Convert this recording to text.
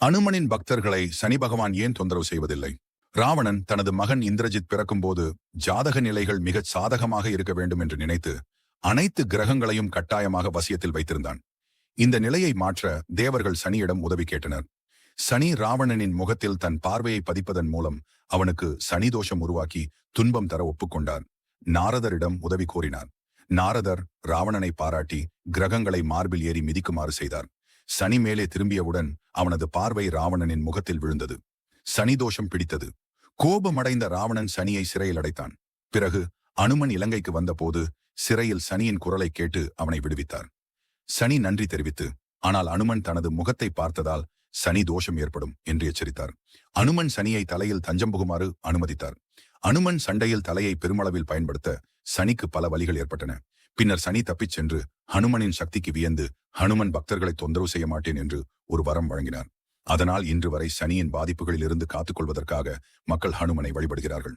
அனுமனின் பக்தர்களை சனி பகவான் ஏன் தொந்தரவு செய்வதில்லை? ராவணன் தனது மகன் இந்திரஜித் பிறக்கும்போது ஜாதக நிலைகள் மிகச் சாதகமாக இருக்க வேண்டும் என்று நினைத்து அனைத்து கிரகங்களையும் கட்டாயமாக வசியத்தில் வைத்திருந்தான். இந்த நிலையை மாற்ற தேவர்கள் சனியிடம் உதவி கேட்டனர். சனி ராவணனின் முகத்தில் தன் பார்வையை பதிப்பதன் மூலம் அவனுக்கு சனி தோஷம் உருவாக்கி துன்பம் தர ஒப்புக்கொண்டார். நாரதரிடம் உதவி கோரினார். நாரதர் ராவணனை பாராட்டி கிரகங்களை மார்பில் ஏறி மிதிக்குமாறு செய்தார். சனி மேலே திரும்பியவுடன் அவனது பார்வை ராவணனின் முகத்தில் விழுந்தது. சனி தோஷம் பிடித்தது. கோபமடைந்த ராவணன் சனியை சிறையில் அடைத்தான். பிறகு அனுமன் இலங்கைக்கு வந்தபோது சிறையில் சனியின் குரலை கேட்டு அவனை விடுவித்தார். சனி நன்றி தெரிவித்து ஆனால் அனுமன் தனது முகத்தை பார்த்ததால் சனி தோஷம் ஏற்படும் என்று எச்சரித்தார். அனுமன் சனியை தலையில் தஞ்சம் புகுமாறு அனுமதித்தார். அனுமன் சண்டையில் தலையை பெருமளவில் பயன்படுத்த சனிக்கு பல வழிகள் ஏற்பட்டன. பின்னர் சனி தப்பிச் சென்று ஹனுமனின் சக்திக்கு வியந்து ஹனுமன் பக்தர்களை தொந்தரவு செய்ய மாட்டேன் என்று ஒரு வரம் வழங்கினார். அதனால் இன்று வரை சனியின் பாதிப்புகளில் இருந்து காத்துக்கொள்வதற்காக மக்கள் ஹனுமனை வழிபடுகிறார்கள்.